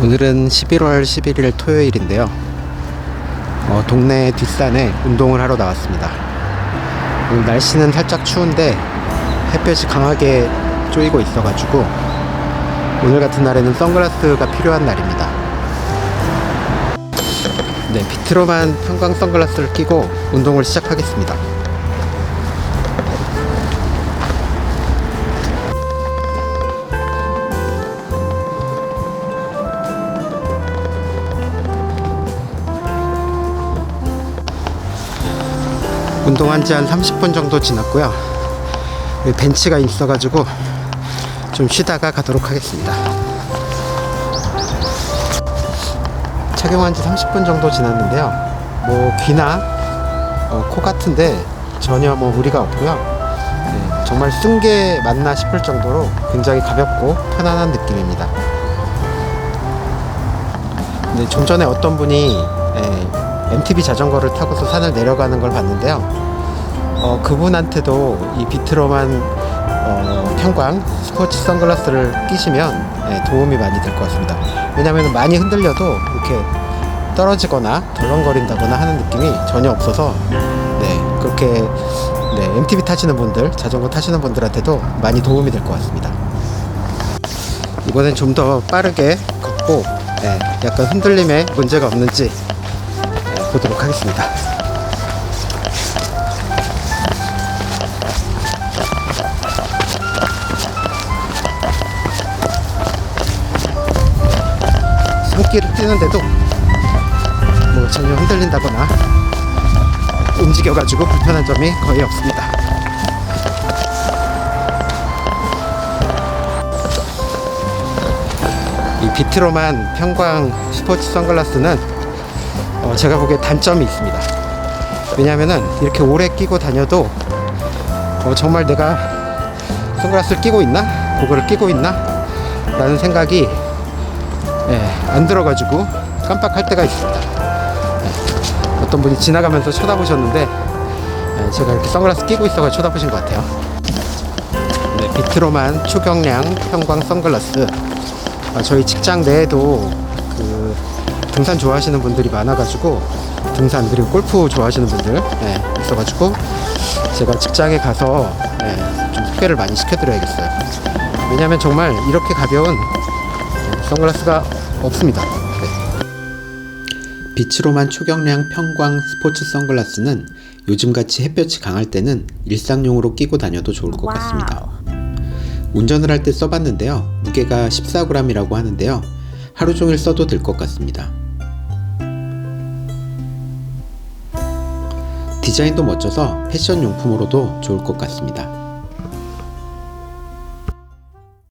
오늘은 11월 11일 토요일인데요. 어, 동네 뒷산에 운동을 하러 나왔습니다. 오늘 날씨는 살짝 추운데 햇볕이 강하게 쪼이고 있어가지고 오늘 같은 날에는 선글라스가 필요한 날입니다. 네, 비트로만 형광 선글라스를 끼고 운동을 시작하겠습니다. 운동한 지 한 30분 정도 지났고요. 벤치가 있어가지고 좀 쉬다가 가도록 하겠습니다. 착용한 지 30분 정도 지났는데요. 뭐 귀나 어, 코 같은데 전혀 뭐 무리가 없고요. 네, 정말 쓴 게 맞나 싶을 정도로 굉장히 가볍고 편안한 느낌입니다. 네, 좀 전에 어떤 분이 예, MTB 자전거를 타고서 산을 내려가는 걸 봤는데요. 어, 그분한테도 이 비트로만 어, 평광 스포츠 선글라스를 끼시면 예, 도움이 많이 될 것 같습니다. 왜냐하면 많이 흔들려도 이렇게 떨어지거나 덜렁거린다거나 하는 느낌이 전혀 없어서 네, 그렇게 네, MTB 타시는 분들, 자전거 타시는 분들한테도 많이 도움이 될 것 같습니다. 이번엔 좀 더 빠르게 걷고 예, 약간 흔들림에 문제가 없는지 예, 보도록 하겠습니다. 산길을 뛰는데도 뭐 전혀 흔들린다거나 움직여가지고 불편한 점이 거의 없습니다. 이 비트로만 평광 스포츠 선글라스는 어, 제가 보기에 단점이 있습니다. 왜냐하면은 이렇게 오래 끼고 다녀도 어, 정말 내가 선글라스를 끼고 있나? 고글을 끼고 있나? 라는 생각이 예, 안 들어가지고 깜빡할 때가 있습니다. 예, 어떤 분이 지나가면서 쳐다보셨는데 예, 제가 이렇게 선글라스 끼고 있어가 쳐다보신 것 같아요. 네, 비트로만 초경량 형광 선글라스. 아, 저희 직장 내에도 그 등산 좋아하시는 분들이 많아가지고 등산 그리고 골프 좋아하시는 분들 예, 있어가지고 제가 직장에 가서 예, 좀 소개를 많이 시켜드려야겠어요. 왜냐하면 정말 이렇게 가벼운 선글라스가 없습니다. 네. 빛으로만 초경량 평광 스포츠 선글라스는 요즘같이 햇볕이 강할 때는 일상용으로 끼고 다녀도 좋을 것 같습니다. 운전을 할 때 써봤는데요. 무게가 14g이라고 하는데요. 하루 종일 써도 될 것 같습니다. 디자인도 멋져서 패션 용품으로도 좋을 것 같습니다.